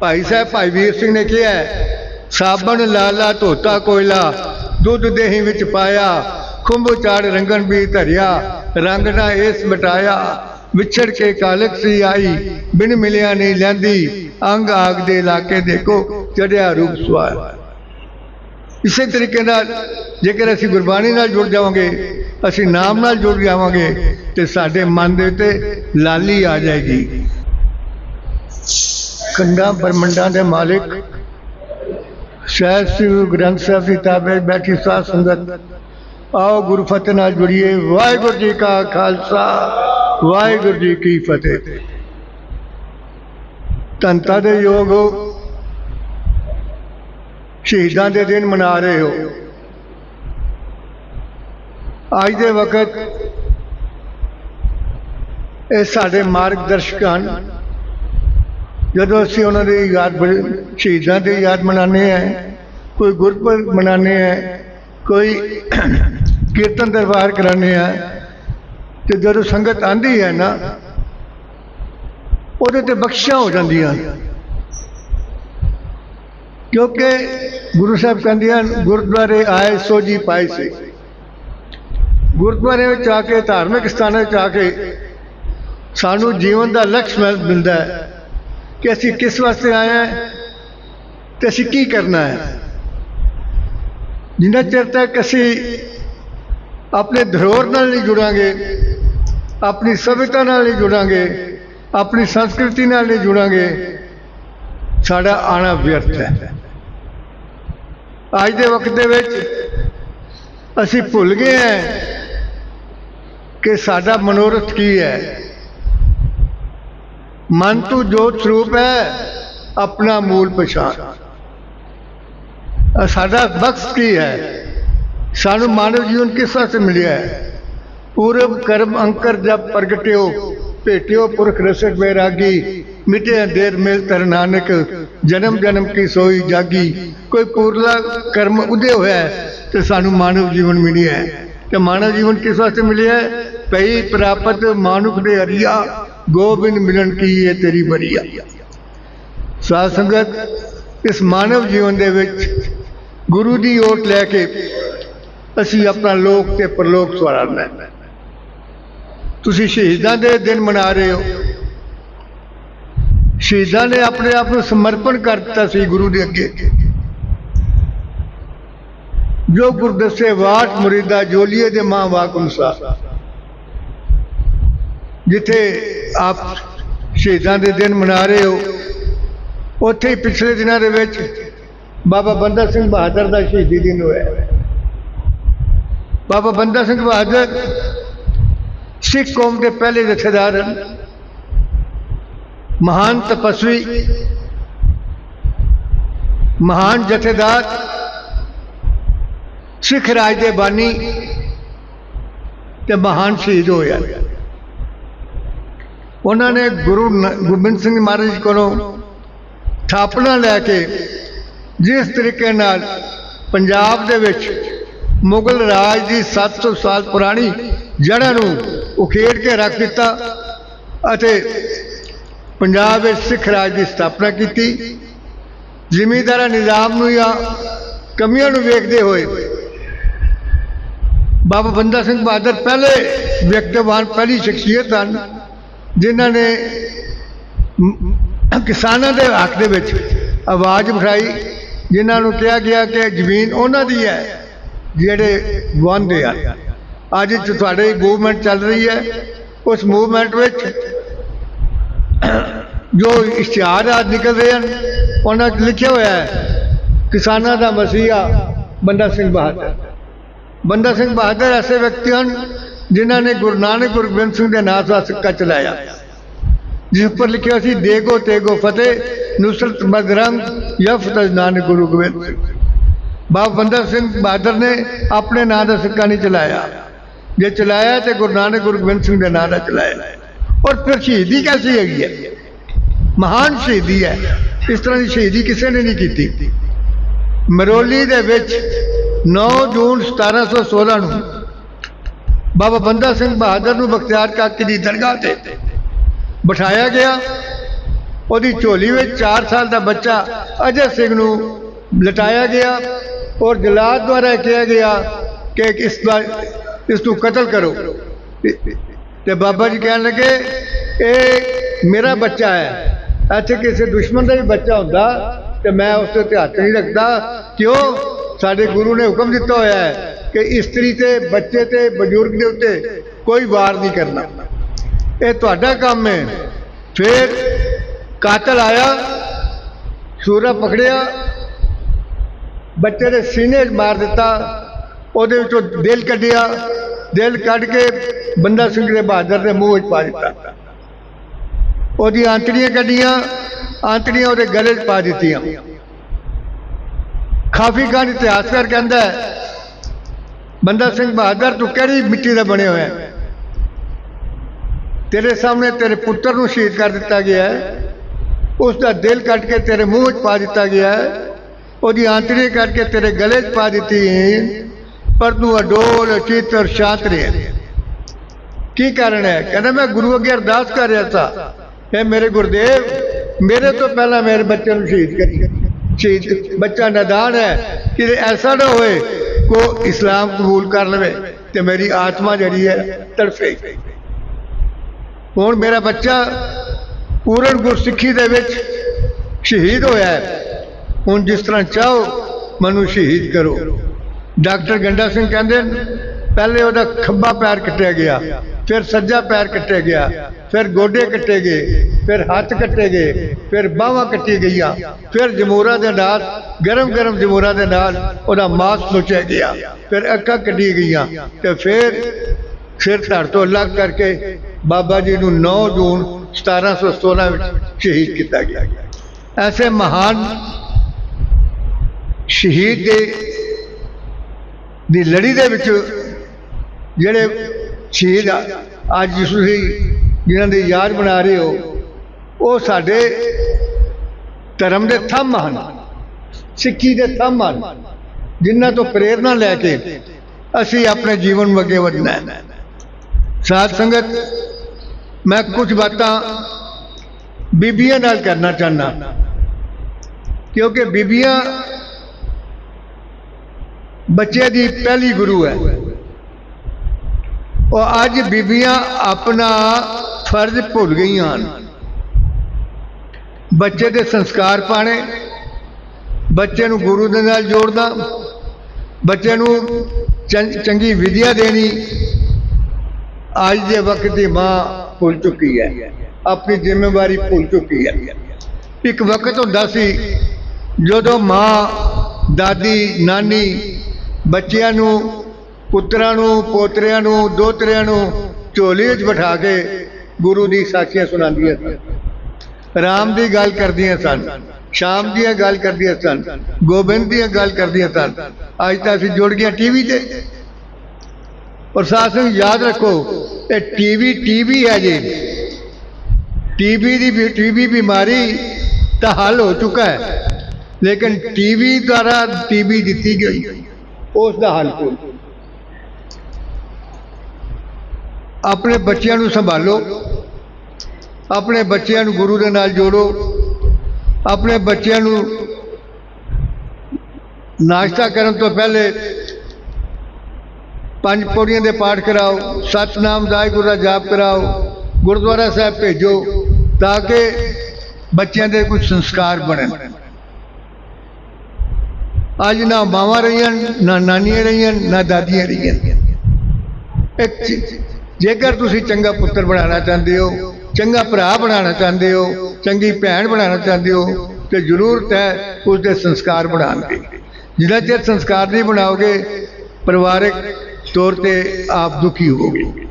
ਭਾਈ ਸਾਹਿਬ, ਭਾਈ ਵੀਰ ਸਿੰਘ ਨੇ ਕਿਹਾ ਸਾਬਣ ਲਾਲਾ ਧੋਤਾ ਕੋਇਲਾ, ਦੁੱਧ ਦੇਹੀ ਵਿੱਚ ਪਾਇਆ, ਖੁੰਭ ਚਾੜ ਰੰਗਨ ਵੀ ਧਰਿਆ, ਰੰਗ ਨਾ ਇਸ ਮਟਾਇਆ, ਵਿਛੜ ਕੇ ਕਾਲਕ ਸੀ ਆਈ, ਬਿਨ ਮਿਲਿਆ ਨਹੀਂ ਲੈਂਦੀ, ਅੰਗ ਆਗ ਦੇ ਇਲਾਕੇ ਦੇਖੋ, ਚੜਿਆ ਰੂਪ ਸਵਾਰ। ਇਸੇ ਤਰੀਕੇ ਨਾਲ ਜੇਕਰ ਅਸੀਂ ਗੁਰਬਾਣੀ ਨਾਲ ਜੁੜ ਜਾਵਾਂਗੇ, ਅਸੀਂ ਨਾਮ ਨਾਲ ਜੁੜ ਜਾਵਾਂਗੇ, ਤੇ ਸਾਡੇ ਮਨ ਦੇ ਉੱਤੇ ਲਾਲੀ ਆ ਜਾਏਗੀ। ਖੰਡਾਂ ਬਰਮੰਡਾਂ ਦੇ ਮਾਲਿਕ, ਸ਼ਾਇਦ ਸ੍ਰੀ ਗੁਰੂ ਗ੍ਰੰਥ ਸਾਹਿਬ ਦੀ ਤਾਬੇ ਬੈਠੀ ਸਾਧ ਸੰਗਤ। ਆਓ ਗੁਰੂ ਫਤਿਹ ਨਾਲ ਜੁੜੀਏ। ਵਾਹਿਗੁਰੂ ਜੀ ਕਾ ਖਾਲਸਾ, ਵਾਹਿਗੁਰੂ ਜੀ ਕੀ ਫਤਿਹ। ਤੰਤਾ ਦੇ ਯੋਗ ਹੋ। ਸ਼ਹੀਦਾਂ ਦੇ ਦਿਨ ਮਨਾ ਰਹੇ ਹੋ। ਅੱਜ ਦੇ ਵਕਤ ਇਹ ਸਾਡੇ ਮਾਰਗਦਰਸ਼ਕ ਹਨ। ਜਦੋਂ ਅਸੀਂ ਉਹਨਾਂ ਦੀ ਯਾਦ ਸ਼ਹੀਦਾਂ ਦੀ ਯਾਦ ਮਨਾਉਂਦੇ ਹਾਂ, ਕੋਈ ਗੁਰਪੁਰਬ ਮਨਾਉਂਦੇ ਹਾਂ, ਕੋਈ ਕੀਰਤਨ ਦਰਬਾਰ ਕਰਾਉਂਦੇ ਹਾਂ, ਤੇ ਜਦੋਂ ਸੰਗਤ ਆਂਦੀ ਹੈ ਨਾ, ਉਹਦੇ ਤੇ ਬਖਸ਼ਾਂ ਹੋ ਜਾਂਦੀਆਂ। ਕਿਉਂਕਿ ਗੁਰੂ ਸਾਹਿਬ ਕਹਿੰਦੇ ਹਨ, ਗੁਰਦੁਆਰੇ ਆਏ ਸੋ ਜੀ ਪਾਏ ਸੀ। ਗੁਰਦੁਆਰੇ ਵਿੱਚ ਆ ਕੇ, ਧਾਰਮਿਕ ਸਥਾਨਾਂ ਵਿੱਚ ਆ ਕੇ ਸਾਨੂੰ ਜੀਵਨ ਦਾ ਲਕਸ਼ ਮਿਲ- ਮਿਲਦਾ ਹੈ। ਕਿ ਅਸੀਂ ਕਿਸ ਵਾਸਤੇ ਆਏ ਹਾਂ ਤੇ ਅਸੀਂ ਕੀ ਕਰਨਾ ਹੈ? ਜਿੰਨਾ ਚਿਰ ਤੱਕ ਅਸੀਂ ਆਪਣੇ ਧਰੋਹਰ ਨਾਲ ਨਹੀਂ ਜੁੜਾਂਗੇ, ਆਪਣੀ ਸਭਿਅਤਾ ਨਾਲ ਨਹੀਂ ਜੁੜਾਂਗੇ, ਆਪਣੀ ਸੰਸਕ੍ਰਿਤੀ ਨਾਲ ਨਹੀਂ ਜੁੜਾਂਗੇ, ਸਾਡਾ ਆਣਾ ਵਿਅਰਥ ਹੈ। ਅੱਜ ਦੇ ਵਕਤ ਦੇ ਵਿੱਚ ਅਸੀਂ ਭੁੱਲ ਗਏ ਹਾਂ ਕਿ ਸਾਡਾ ਮਨੋਰਥ ਕੀ ਹੈ? ਮਨ ਤੂੰ ਜੋਤ ਸਰੂਪ ਹੈ, ਆਪਣਾ ਮੂਲ ਪਛਾਣ। ਸਾਡਾ ਬਖਸ਼ ਕੀ ਹੈ? ਸਾਨੂੰ ਮਾਨਵ ਜੀਵਨ ਕਿਸ ਵਾਸਤੇ ਮਿਲਿਆ ਹੈ? ਪੂਰਬ ਕਰਮ ਅੰਕਰ ਜਬ ਪ੍ਰਗਟਿਓ, ਭੇਟਿਓ ਪੁਰਖ ਰਸਕ ਬੈਰਾਗੀ ਮਿਟੇ ਅੰਧੇਰ ਮਿਲ ਤਰ ਨਾਨਕ, ਜਨਮ ਜਨਮ ਕੀ ਸੋਈ ਜਾਗੀ। ਕੋਈ ਪੂਰਲਾ ਕਰਮ ਉਦੇ ਹੋਇਆ ਤੇ ਸਾਨੂੰ ਮਾਨਵ ਜੀਵਨ ਮਿਲਿਆ ਹੈ। ਤੇ ਮਾਨਵ ਜੀਵਨ ਕਿਸ ਵਾਸਤੇ ਮਿਲਿਆ ਹੈ? ਪਈ ਪ੍ਰਾਪਤ ਮਾਨੁਖ ਦੇ ਅਰੀਆ ਗੋਬਿੰਦ ਮਿਲਣ ਕੀ ਇਹ ਤੇਰੀ ਬਰੀਆ ਸਾਧ ਸੰਗਤ, ਇਸ ਮਾਨਵ ਜੀਵਨ ਦੇ ਵਿੱਚ ਗੁਰੂ ਦੀ ਓਟ ਲੈ ਕੇ ਅਸੀਂ ਆਪਣਾ ਲੋਕ ਤੇ ਪਰਲੋਕ ਸਵਾਰਨਾ ਹੈ ਤੁਸੀਂ ਸ਼ਹੀਦਾਂ ਦੇ ਦਿਨ ਮਨਾ ਰਹੇ ਹੋ। ਸ਼ਹੀਦਾਂ ਨੇ ਆਪਣੇ ਆਪ ਨੂੰ ਸਮਰਪਣ ਕਰ ਦਿੱਤਾ ਸੀ ਗੁਰੂ ਦੇ ਅੱਗੇ। ਜੋ ਗੁਰਦਸੇ ਵਾਟ ਮੁਰੀਦਾ, ਜੋਲੀਏ ਦੇ ਮਾਂ ਵਾਕ ਅਨੁਸਾਰ। ਜਿੱਥੇ ਆਪ ਸ਼ਹੀਦਾਂ ਦੇ ਦਿਨ ਮਨਾ ਰਹੇ ਹੋ, ਉੱਥੇ ਹੀ ਪਿਛਲੇ ਦਿਨਾਂ ਦੇ ਵਿੱਚ ਬਾਬਾ ਬੰਦਾ ਸਿੰਘ ਬਹਾਦਰ ਦਾ ਸ਼ਹੀਦੀ ਦਿਨ ਹੋਇਆ। ਬਾਬਾ ਬੰਦਾ ਸਿੰਘ ਬਹਾਦਰ ਸਿੱਖ ਕੌਮ ਦੇ ਪਹਿਲੇ ਜਥੇਦਾਰ ਹਨ। ਮਹਾਨ ਤਪਸਵੀ, ਮਹਾਨ ਜਥੇਦਾਰ, ਸਿੱਖ ਰਾਜ ਦੇ ਬਾਨੀ ਤੇ ਮਹਾਨ ਸ਼ਹੀਦ ਹੋਇਆ ਉਹਨਾਂ ਨੇ ਗੁਰੂ ਨ- ਗੋਬਿੰਦ ਸਿੰਘ ਮਹਾਰਾਜ ਜੀ ਕੋਲੋਂ ਥਾਪਣਾ ਲੈ ਕੇ ਜਿਸ ਤਰੀਕੇ ਨਾਲ ਪੰਜਾਬ ਦੇ ਵਿੱਚ ਮੁਗਲ ਰਾਜ ਦੀ 700 ਸਾਲ ਪੁਰਾਣੀ ਜੜ੍ਹਾਂ ਨੂੰ ਉਖੇੜ ਕੇ ਰੱਖ ਦਿੱਤਾ ਅਤੇ ਪੰਜਾਬ ਵਿੱਚ ਸਿੱਖ ਰਾਜ ਦੀ ਸਥਾਪਨਾ ਕੀਤੀ। ਜ਼ਿਮੀਂਦਾਰਾ ਨਿਜ਼ਾਮ ਨੂੰ ਜਾਂ ਕਮੀਆਂ ਨੂੰ ਵੇਖਦੇ ਹੋਏ ਬਾਬਾ ਬੰਦਾ ਸਿੰਘ ਬਹਾਦਰ ਪਹਿਲੇ ਵਿਅਕਤੀਵਾਨ, ਪਹਿਲੀ ਸ਼ਖਸੀਅਤ ਹਨ। ਜਿਨ੍ਹਾਂ ਨੇ ਕਿਸਾਨਾਂ ਦੇ ਹੱਕ ਦੇ ਵਿੱਚ ਆਵਾਜ਼ ਉਠਾਈ ਜਿਨ੍ਹਾਂ ਨੂੰ ਕਿਹਾ ਗਿਆ ਕਿ ਜ਼ਮੀਨ ਉਹਨਾਂ ਦੀ ਹੈ ਜਿਹੜੇ ਵਾਹੁੰਦੇ ਆ। ਅੱਜ ਜੋ ਤੁਹਾਡੇ ਮੂਵਮੈਂਟ ਚੱਲ ਰਹੀ ਹੈ। ਉਸ ਮੂਵਮੈਂਟ ਵਿੱਚ ਜੋ ਇਸ਼ਤਿਹਾਰ ਆ ਨਿਕਲ ਰਹੇ ਹਨ, ਉਹਨਾਂ 'ਚ ਲਿਖਿਆ ਹੋਇਆ ਹੈ, ਕਿਸਾਨਾਂ ਦਾ ਮਸੀਹਾ ਬੰਦਾ ਸਿੰਘ ਬਹਾਦਰ। ਬੰਦਾ ਸਿੰਘ ਬਹਾਦਰ ਐਸੇ ਵਿਅਕਤੀ ਹਨ ਜਿਨ੍ਹਾਂ ਨੇ ਗੁਰੂ ਨਾਨਕ ਗੁਰੂ ਗੋਬਿੰਦ ਸਿੰਘ ਦੇ ਨਾਂ ਦਾ ਸਿੱਕਾ ਚਲਾਇਆ। ਜਿਸ ਉੱਪਰ ਲਿਖਿਆ ਸੀ, ਦੇਗੋ, ਤੇਗੋ, ਫਤਿਹ, ਨੁਸਰਤ, ਮਦਰੰਗ ਯਫਤ ਨਾਨਕ ਗੁਰੂ ਗੋਬਿੰਦ ਸਿੰਘ। ਬਾਬਾ ਬੰਦਾ ਸਿੰਘ ਬਹਾਦਰ ਨੇ ਆਪਣੇ ਨਾਂ ਦਾ ਸਿੱਕਾ ਨਹੀਂ ਚਲਾਇਆ। ਜੇ ਚਲਾਇਆ ਤੇ ਗੁਰੂ ਨਾਨਕ ਗੁਰੂ ਗੋਬਿੰਦ ਸਿੰਘ ਦੇ ਨਾਂ ਦਾ ਚਲਾਇਆ। ਔਰ ਫਿਰ ਸ਼ਹੀਦੀ ਕੈਸੀ ਹੈਗੀ ਹੈ? ਮਹਾਨ ਸ਼ਹੀਦੀ ਹੈ। ਇਸ ਤਰ੍ਹਾਂ ਦੀ ਸ਼ਹੀਦੀ ਕਿਸੇ ਨੇ ਨਹੀਂ ਕੀਤੀ। ਮਰੋਲੀ ਦੇ ਵਿੱਚ 9 ਜੂਨ 1716 ਨੂੰ ਬਾਬਾ ਬੰਦਾ ਸਿੰਘ ਬਹਾਦਰ ਨੂੰ ਬਖਤਿਆਰ ਕਾਕੀ ਦੀ ਦਰਗਾਹ ਤੇ ਬਿਠਾਇਆ ਗਿਆ। ਉਹਦੀ ਝੋਲੀ ਵਿੱਚ 4 ਸਾਲ ਦਾ ਬੱਚਾ ਅਜੇ ਸਿੰਘ ਨੂੰ ਲਟਾਇਆ ਗਿਆ ਔਰ ਜਲਾਦ ਦੁਆਰਾ ਕਿਹਾ ਗਿਆ ਕਿ ਇਸ ਦਾ ਇਸ ਨੂੰ ਕਤਲ ਕਰੋ। ਤੇ- ਬਾਬਾ ਜੀ ਕਹਿਣ ਲੱਗੇ, ਇਹ ਮੇਰਾ ਬੱਚਾ ਹੈ। ਇੱਥੇ ਕਿਸੇ ਦੁਸ਼ਮਣ ਦਾ ਵੀ ਬੱਚਾ ਹੁੰਦਾ ਤੇ ਮੈਂ ਉਸ ਤੇ ਹੱਥ ਨਹੀਂ ਰੱਖਦਾ। ਕਿਉਂ? ਸਾਡੇ ਗੁਰੂ ਨੇ ਹੁਕਮ ਦਿੱਤਾ ਹੋਇਆ ਹੈ ਕਿ ਇਸਤਰੀ ਤੇ ਬੱਚੇ ਤੇ ਬਜ਼ੁਰਗ ਦੇ ਉੱਤੇ ਕੋਈ ਵਾਰ ਨਹੀਂ ਕਰਨਾ। ਇਹ ਤੁਹਾਡਾ ਕੰਮ ਹੈ। ਫਿਰ ਕਾਤਲ ਆਇਆ, ਸੂਰਾ ਪਕੜਿਆ, ਬੱਚੇ ਦੇ ਸੀਨੇ 'ਚ ਮਾਰ ਦਿੱਤਾ, ਉਹਦੇ ਵਿੱਚੋਂ ਦਿਲ ਕੱਢਿਆ, ਦਿਲ ਕੱਢ ਕੇ ਬੰਦਾ ਸਿੰਘ ਦੇ ਬਹਾਦਰ ਦੇ ਮੂੰਹ ਚ ਪਾ ਦਿੱਤਾ। ਉਹਦੀ ਆਂਤੜੀਆਂ ਕੱਢੀਆਂ, ਆਂਤੜੀਆਂ ਉਹਦੇ ਗਲੇ 'ਚ ਪਾ ਦਿੱਤੀਆਂ। ਕਾਫੀ ਖਾਨ ਇਤਿਹਾਸਕਾਰ ਕਹਿੰਦਾ ਬੰਦਾ ਸਿੰਘ ਬਹਾਦਰ, ਤੂੰ ਕਿਹੜੀ ਮਿੱਟੀ ਦਾ ਬਣਿਆ ਹੋਇਆ? ਤੇਰੇ ਸਾਹਮਣੇ ਤੇਰੇ ਪੁੱਤਰ ਨੂੰ ਸ਼ਹੀਦ ਕਰ ਦਿੱਤਾ ਗਿਆ ਹੈ। ਉਸ ਦਾ ਦਿਲ ਕੱਟ ਕੇ ਤੇਰੇ ਮੂੰਹ ਵਿੱਚ ਪਾ ਦਿੱਤਾ ਗਿਆ ਹੈ। ਉਹਦੀ ਆਂਤੜੀ ਕੱਟ ਕੇ ਤੇਰੇ ਗਲੇ 'ਚ ਪਾ ਦਿੱਤੀ ਪਰ ਤੂੰ ਅਡੋਲ ਅਚਿਤ ਔਰ ਸ਼ਾਂਤ ਰਿਹਾ ਕੀ ਕਾਰਨ ਹੈ? ਕਹਿੰਦਾ, ਮੈਂ ਗੁਰੂ ਅੱਗੇ ਅਰਦਾਸ ਕਰ ਰਿਹਾ ਸਾਂ। ਇਹ ਮੇਰੇ ਗੁਰਦੇਵ, ਮੇਰੇ ਤੋਂ ਪਹਿਲਾਂ ਮੇਰੇ ਬੱਚੇ ਨੂੰ ਸ਼ਹੀਦ ਕਰੀ ਸ਼ਹੀਦ, ਬੱਚਾ ਨਦਾਨ ਹੈ ਕਿ ਐਸਾ ਨਾ ਹੋਏ ਕੋ ਇਸਲਾਮ ਕਬੂਲ ਕਰ ਲਵੇ ਤੇ ਮੇਰੀ ਆਤਮਾ ਜਿਹੜੀ ਹੈ ਤੜਫੇ। ਹੁਣ ਮੇਰਾ ਬੱਚਾ ਪੂਰਨ ਗੁਰਸਿੱਖੀ ਦੇ ਵਿੱਚ ਸ਼ਹੀਦ ਹੋਇਆ ਹੈ। ਹੁਣ ਜਿਸ ਤਰ੍ਹਾਂ ਚਾਹੋ ਮੈਨੂੰ ਸ਼ਹੀਦ ਕਰੋ। ਡਾਕਟਰ ਗੰਡਾ ਸਿੰਘ ਕਹਿੰਦੇ ਨੇ, ਪਹਿਲੇ ਉਹਦਾ ਖੱਬਾ ਪੈਰ ਕੱਟਿਆ ਗਿਆ, ਫਿਰ ਸੱਜਾ ਪੈਰ ਕੱਟਿਆ ਗਿਆ, ਫਿਰ ਗੋਡੇ ਕੱਟੇ ਗਏ, ਫਿਰ ਹੱਥ ਕੱਟੇ ਗਏ, ਫਿਰ ਬਾਹਾਂ ਕੱਟੀ ਗਈਆਂ, ਫਿਰ ਜਮੂਰਾ ਦੇ ਨਾਲ, ਗਰਮ ਗਰਮ ਜਮੂਰਾ ਦੇ ਨਾਲ ਉਹਦਾ ਮਾਸ ਨੁਚਿਆ ਗਿਆ, ਫਿਰ ਅੱਖਾਂ ਕੱਢੀ ਗਈਆਂ ਤੇ ਫਿਰ ਸਿਰ ਧੜ ਤੋਂ ਅਲੱਗ ਕਰਕੇ ਬਾਬਾ ਜੀ ਨੂੰ 9 ਜੂਨ 1716 ਵਿੱਚ ਸ਼ਹੀਦ ਕੀਤਾ ਗਿਆ। ਐਸੇ ਮਹਾਨ ਸ਼ਹੀਦ ਦੇ ਦੀ ਲੜੀ ਦੇ ਵਿੱਚ ਜਿਹੜੇ ਸ਼ਹੀਦ ਆ- ਅੱਜ ਤੁਸੀਂ ਜਿਨ੍ਹਾਂ ਦੀ ਯਾਦ ਬਣਾ ਰਹੇ ਹੋ, ਉਹ ਸਾਡੇ ਧਰਮ ਦੇ ਥੰਮ ਹਨ, ਸਿੱਖੀ ਦੇ ਥੰਮ ਹਨ, ਜਿਨ੍ਹਾਂ ਤੋਂ ਪ੍ਰੇਰਣਾ ਲੈ ਕੇ ਅਸੀਂ ਆਪਣੇ ਜੀਵਨ ਨੂੰ ਅੱਗੇ ਵਧਣਾ ਹੈ। ਸਾਧ ਸੰਗਤ, ਮੈਂ ਕੁਝ ਬਾਤਾਂ ਬੀਬੀਆਂ ਨਾਲ ਕਰਨਾ ਚਾਹੁੰਦਾ, ਕਿਉਂਕਿ ਬੀਬੀਆਂ ਬੱਚੇ ਦੀ ਪਹਿਲੀ ਗੁਰੂ ਹੈ। ਉਹ ਅੱਜ ਬੀਬੀਆਂ ਆਪਣਾ ਫਰਜ਼ ਭੁੱਲ ਗਈਆਂ ਹਨ। ਬੱਚੇ ਦੇ ਸੰਸਕਾਰ ਪਾਣੇ, ਬੱਚੇ ਨੂੰ ਗੁਰੂ ਦੇ ਨਾਲ ਜੋੜਨਾ, ਬੱਚੇ ਨੂੰ ਚੰਗੀ ਵਿਦਿਆ ਦੇਣੀ, ਅੱਜ ਦੇ ਵਕਤ ਦੀ ਮਾਂ ਭੁੱਲ ਚੁੱਕੀ ਹੈ, ਆਪਣੀ ਜ਼ਿੰਮੇਵਾਰੀ ਭੁੱਲ ਚੁੱਕੀ ਹੈ। ਇੱਕ ਵਕਤ ਹੁੰਦਾ ਸੀ ਜਦੋਂ ਮਾਂ, ਦਾਦੀ, ਨਾਨੀ ਬੱਚਿਆਂ ਨੂੰ ਪੁੱਤਰਾਂ ਨੂੰ, ਪੋਤਰਿਆਂ ਨੂੰ, ਦੋਤਰਿਆਂ ਨੂੰ ਝੋਲੀ ਵਿੱਚ ਬਿਠਾ ਕੇ ਗੁਰੂ ਦੀ ਸਾਖੀਆਂ ਸੁਣਾਉਂਦੀਆਂ ਸਨ। ਰਾਮ ਦੀ ਗੱਲ ਕਰਦੀਆਂ ਸਨ, ਸ਼ਾਮ ਦੀਆਂ ਗੱਲ ਕਰਦੀਆਂ ਸਨ, ਗੋਬਿੰਦ ਦੀਆਂ ਗੱਲ ਕਰਦੀਆਂ ਸਨ। ਅੱਜ ਤਾਂ ਅਸੀਂ ਜੁੜ ਗਏ ਟੀਵੀ ਤੇ। ਪ੍ਰਸ਼ਾਸਨ ਯਾਦ ਰੱਖੋ, ਇਹ ਟੀਵੀ ਟੀਵੀ ਹੈ ਜੀ। ਟੀਵੀ ਦੀ ਵੀ ਬਿਮਾਰੀ ਤਾਂ ਹੱਲ ਹੋ ਚੁੱਕਾ ਹੈ। ਲੇਕਿਨ ਟੀਵੀ ਦੁਆਰਾ ਟੀਵੀ ਦਿੱਤੀ ਗਈ। ਉਸ ਦਾ ਹੱਲ ਕੋਈ ਆਪਣੇ ਬੱਚਿਆਂ ਨੂੰ ਸੰਭਾਲੋ। ਆਪਣੇ ਬੱਚਿਆਂ ਨੂੰ ਗੁਰੂ ਦੇ ਨਾਲ ਜੋੜੋ। ਆਪਣੇ ਬੱਚਿਆਂ ਨੂੰ ਨਾਸ਼ਤਾ ਕਰਨ ਤੋਂ ਪਹਿਲੇ ਪੰਜ ਪੌੜੀਆਂ ਦੇ ਪਾਠ ਕਰਾਓ, ਸਤਨਾਮ ਵਾਹਿਗੁਰੂ ਦਾ ਜਾਪ ਕਰਾਓ, ਗੁਰਦੁਆਰਾ ਸਾਹਿਬ ਭੇਜੋ ਤਾਂ ਕਿ ਬੱਚਿਆਂ ਦੇ ਕੁਝ ਸੰਸਕਾਰ ਬਣਨ। ਅੱਜ ਨਾ ਮਾਵਾਂ ਰਹੀਆਂ, ਨਾ ਨਾਨੀਆਂ ਰਹੀਆਂ, ਨਾ ਦਾਦੀਆਂ ਰਹੀਆਂ। ਇੱਕ ਜੇਕਰ ਤੁਸੀਂ ਚੰਗਾ ਪੁੱਤਰ ਬਣਾਉਣਾ ਚਾਹੁੰਦੇ ਹੋ, ਚੰਗਾ ਭਰਾ ਬਣਾਉਣਾ ਚਾਹੁੰਦੇ ਹੋ, ਚੰਗੀ ਭੈਣ ਬਣਾਉਣਾ ਚਾਹੁੰਦੇ ਹੋ, ਤੇ ਜ਼ਰੂਰਤ ਹੈ ਉਸ ਦੇ ਸੰਸਕਾਰ ਬਣਾਉਣ ਦੀ। ਜਿੰਨਾ ਚਿਰ ਸੰਸਕਾਰ ਨਹੀਂ ਬਣਾਓਗੇ, ਪਰਿਵਾਰਕ ਤੌਰ ਤੇ ਆਪ ਦੁਖੀ ਹੋਵੋਗੇ।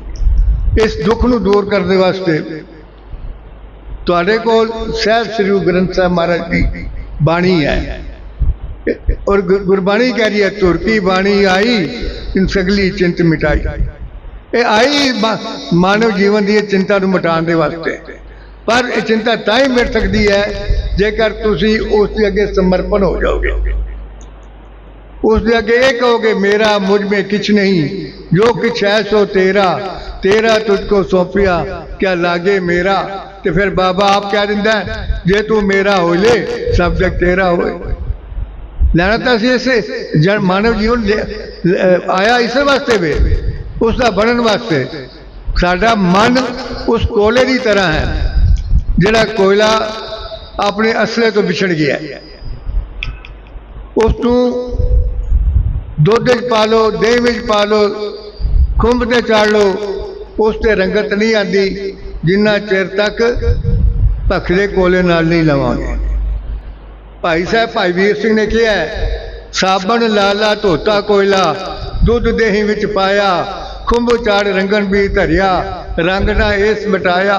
ਇਸ ਦੁੱਖ ਨੂੰ ਦੂਰ ਕਰਨ ਦੇ ਵਾਸਤੇ ਤੁਹਾਡੇ ਕੋਲ ਸਹਿਬ ਸ੍ਰੀ ਗੁਰੂ ਗ੍ਰੰਥ ਸਾਹਿਬ ਮਹਾਰਾਜ ਦੀ ਬਾਣੀ ਹੈ। ਔਰ ਗੁਰਬਾਣੀ ਕਹਿ ਰਹੀ ਹੈ ਤੁਰਕੀ ਬਾਣੀ ਆਈ, ਇਨ ਸਗਲੀ ਚਿੰਤ ਮਿਟਾਈ। आई मानव जीवन की चिंता को मिटाने वास्ते पर चिंता त ही मिट सकती है जेकर तुम उस अगे समर्पण हो जाओगे उस अगे ये कहोगे मेरा मुझमें किछ नहीं जो किछ है सो तेरा तेरा तुझको सौंपिया क्या लागे मेरा तो फिर बाबा आप कह दिता जे तू मेरा हो ले सब जग तेरा हो लैना तो अस मानव जीवन आया इस वास्ते भी ਉਸ ਦਾ ਬਣਨ ਵਾਸਤੇ ਸਾਡਾ ਮਨ ਉਸ ਕੋਲੇ ਦੀ ਤਰ੍ਹਾਂ ਹੈ, ਜਿਹੜਾ ਕੋਇਲਾ ਆਪਣੇ ਅਸਲੇ ਤੋਂ ਵਿਛੜ ਗਿਆ ਹੈ। ਉਸ ਨੂੰ ਦੁੱਧ ਵਿੱਚ ਪਾ ਲਓ, ਦਹੀਂ ਵਿੱਚ ਪਾ ਲਓ, ਖੁੰਭ ਤੇ ਚਾੜ ਲਓ, ਉਸ ਤੇ ਰੰਗਤ ਨਹੀਂ ਆਂਦੀ ਜਿੰਨਾ ਚਿਰ ਤੱਕ ਭਖਦੇ ਕੋਲੇ ਨਾਲ ਨਹੀਂ ਲਵਾਂਗੇ ਭਾਈ ਸਾਹਿਬ, ਭਾਈ ਵੀਰ ਸਿੰਘ ਨੇ ਕਿਹਾ ਸਾਬਣ ਲਾਲਾ ਧੋਤਾ ਕੋਇਲਾ, ਦੁੱਧ ਦੇਹੀ ਵਿੱਚ ਪਾਇਆ ਖੁੰਭ ਚਾੜ ਰੰਗਣ ਵੀ ਧਰਿਆ, ਰੰਗ ਨਾ ਇਸ ਮਟਾਇਆ।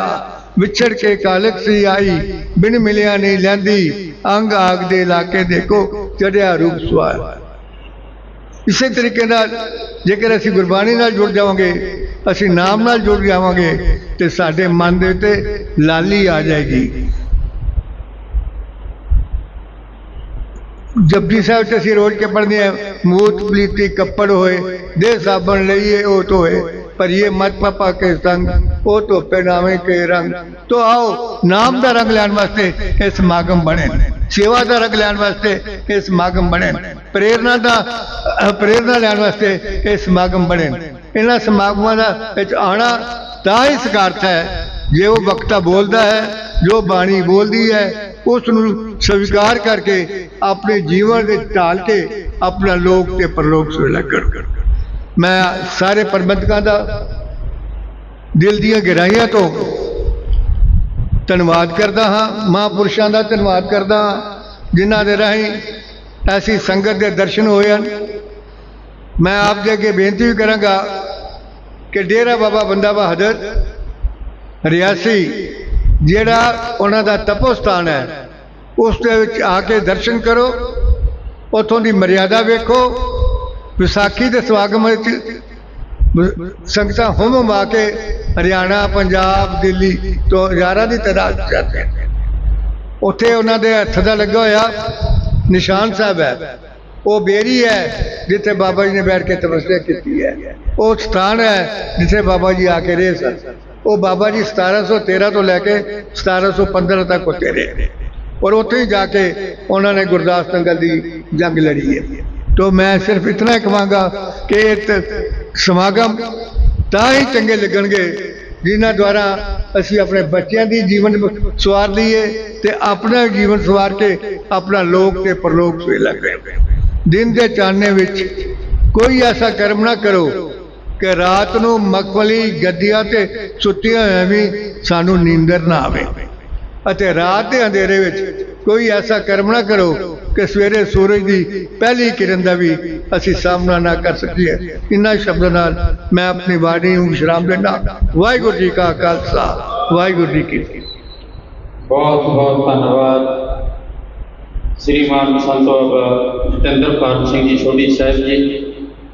ਵਿਛੜ ਕੇ ਕਾਲਕ ਸੀ ਆਈ, ਬਿਨ ਮਿਲਿਆ ਨਹੀਂ ਲੈਂਦੀ। ਅੰਗ ਆਗ ਦੇ ਇਲਾਕੇ ਦੇਖੋ, ਚੜਿਆ ਰੂਪ ਸਵਾਰ। ਇਸੇ ਤਰੀਕੇ ਨਾਲ ਜੇਕਰ ਅਸੀਂ ਗੁਰਬਾਣੀ ਨਾਲ ਜੁੜ ਜਾਵਾਂਗੇ, ਅਸੀਂ ਨਾਮ ਨਾਲ ਜੁੜ ਜਾਵਾਂਗੇ, ਤੇ ਸਾਡੇ ਮਨ ਦੇ ਉੱਤੇ ਲਾਲੀ ਆ ਜਾਏਗੀ। ਜਪਜੀ ਸਾਹਿਬ ਚ ਅਸੀਂ ਰੋਜ਼ ਕੇ ਪੜ੍ਹਦੇ ਹਾਂ ਮੂਤ ਪਲੀਤੀ ਕੱਪੜ ਹੋਏ ਦੇ ਸਾਬਣ ਲਈਏ ਉਹ ਧੋਏ ਪਰ ਇਹ ਮਤ ਪਾਪਾ ਕੇ ਸੰਗ ਉਹ ਧੋਪੇ ਨਾਵੇਂ ਕੇ ਰੰਗ ਤੋ ਆਓ ਨਾਮ ਦਾ ਰੰਗ ਲੈਣ ਵਾਸਤੇ ਇਹ ਸਮਾਗਮ ਬਣੇ ਸੇਵਾ ਦਾ ਰੰਗ ਲੈਣ ਵਾਸਤੇ ਇਹ ਸਮਾਗਮ ਬਣੇ ਪ੍ਰੇਰਣਾ ਦਾ ਅਹ, ਪ੍ਰੇਰਣਾ ਲੈਣ ਵਾਸਤੇ ਇਹ ਸਮਾਗਮ ਬਣੇ ਇਹਨਾਂ ਸਮਾਗਮਾਂ ਦਾ ਵਿੱਚ ਆਣਾ ਤਾਂ ਹੀ ਸਕਾਰਥ ਹੈ ਜੇ ਉਹ ਵਕਤਾ ਬੋਲਦਾ ਹੈ ਜੋ ਬਾਣੀ ਬੋਲਦੀ ਹੈ ਉਸ ਨੂੰ ਸਵੀਕਾਰ ਕਰਕੇ ਆਪਣੇ ਜੀਵਨ ਦੇ ਢਾਲ ਕੇ ਆਪਣਾ ਲੋਕ ਤੇ ਪਰਲੋਕ ਸੁਲਾ ਕਰ ਮੈਂ ਸਾਰੇ ਪ੍ਰਬੰਧਕਾਂ ਦਾ ਦਿਲ ਦੀਆਂ ਗਹਿਰਾਈਆਂ ਤੋਂ ਧੰਨਵਾਦ ਕਰਦਾ ਹਾਂ, ਮਹਾਂਪੁਰਸ਼ਾਂ ਦਾ ਧੰਨਵਾਦ ਕਰਦਾ ਹਾਂ, ਜਿਨ੍ਹਾਂ ਦੇ ਰਾਹੀਂ ਐਸੀ ਸੰਗਤ ਦੇ ਦਰਸ਼ਨ ਹੋਏ ਹਨ। ਮੈਂ ਆਪ ਦੇ ਅੱਗੇ ਬੇਨਤੀ ਵੀ ਕਰਾਂਗਾ ਕਿ ਡੇਰਾ ਬਾਬਾ ਬੰਦਾ ਬਹਾਦਰ, ਰਿਆਸੀ ਜਿਹੜਾ ਉਹਨਾਂ ਦਾ ਤਪੋ ਸਥਾਨ ਹੈ, ਉਸ ਦੇ ਵਿੱਚ ਆ ਕੇ ਦਰਸ਼ਨ ਕਰੋ। ਉਥੋਂ ਦੀ ਮਰਿਆਦਾ ਵੇਖੋ। ਵਿਸਾਖੀ ਦੇ ਸਵਾਗਤ ਵਿੱਚ ਸੰਗਤਾਂ ਹੁਮ ਹੁਮ ਆ ਕੇ ਹਰਿਆਣਾ, ਪੰਜਾਬ, ਦਿੱਲੀ ਤੋਂ ਹਜ਼ਾਰਾਂ ਦੀ ਤਾਦਾਦ ਚ ਜਾਂਦੇ ਉੱਥੇ ਉਹਨਾਂ ਦੇ ਹੱਥ ਦਾ ਲੱਗਾ ਹੋਇਆ ਨਿਸ਼ਾਨ ਸਾਹਿਬ ਹੈ। ਉਹ ਬੇਰੀ ਹੈ ਜਿੱਥੇ ਬਾਬਾ ਜੀ ਨੇ ਬੈਠ ਕੇ ਤਪੱਸਿਆ ਕੀਤੀ ਹੈ। ਉਹ ਸਥਾਨ ਹੈ ਜਿੱਥੇ ਬਾਬਾ ਜੀ ਆ ਕੇ ਰਹੇ ਸਨ। ਉਹ ਬਾਬਾ ਜੀ 1713 ਤੋਂ ਲੈ ਕੇ 1715 ਤੱਕ ਉੱਥੇ ਰਹੇ। ਔਰ ਉੱਥੇ ਹੀ ਜਾ ਕੇ ਉਹਨਾਂ ਨੇ ਗੁਰਦਾਸ ਸੰਗਤ ਦੀ ਜੰਗ ਲੜੀ ਹੈ। ਤੋਂ ਮੈਂ ਸਿਰਫ ਇਤਨਾ ਹੀ ਕਹਾਂਗਾ ਕਿ ਸਮਾਗਮ ਤਾਂ ਹੀ ਚੰਗੇ ਲੱਗਣਗੇ ਜਿਨ੍ਹਾਂ ਦੁਆਰਾ ਅਸੀਂ ਆਪਣੇ ਬੱਚਿਆਂ ਦੀ ਜੀਵਨ ਸਵਾਰ ਲਈਏ ਤੇ ਆਪਣਾ ਜੀਵਨ ਸਵਾਰ ਕੇ ਆਪਣਾ ਲੋਕ ਤੇ ਪਰਲੋਕ ਸੇਵਾ ਕਰੇ। ਦਿਨ ਦੇ ਚਾਨਣੇ ਵਿੱਚ ਕੋਈ ਐਸਾ ਕਰਮ ਨਾ ਕਰੋ ਕਿ ਰਾਤ ਨੂੰ ਮਖਮਲੀ ਗੱਦੀਆਂ ਤੇ ਸੁੱਤੀਆਂ ਹੋਇਆਂ ਵੀ ਸਾਨੂੰ ਨੀਂਦਰ ਨਾ ਆਵੇ। ਅਤੇ ਰਾਤ ਦੇ ਅੰਧੇਰੇ ਵਿੱਚ ਕੋਈ ਐਸਾ ਕਰਮ ਨਾ ਕਰੋ ਕਿ ਸਵੇਰੇ ਸੂਰਜ ਦੀ ਪਹਿਲੀ ਕਿਰਨ ਦਾ ਵੀ ਅਸੀਂ ਸਾਹਮਣਾ ਨਾ ਕਰ ਸਕੀਏ। ਇਨ੍ਹਾਂ ਸ਼ਬਦਾਂ ਨਾਲ ਮੈਂ ਆਪਣੀ ਬਾਣੀ ਨੂੰ ਵਿਸ਼ਰਾਮ ਦਿੰਦਾ ਵਾਹਿਗੁਰੂ ਜੀ ਕਾ ਖਾਲਸਾ, ਵਾਹਿਗੁਰੂ ਜੀ ਕੀ ਬਹੁਤ ਬਹੁਤ ਧੰਨਵਾਦ। ਸ੍ਰੀਮਾਨ ਸੰਤ ਬਾਬਾ ਜਤਿੰਦਰ ਪਾਲ ਸਿੰਘ ਜੀ, ਛੋਟੀ ਸਾਹਿਬ ਜੀ।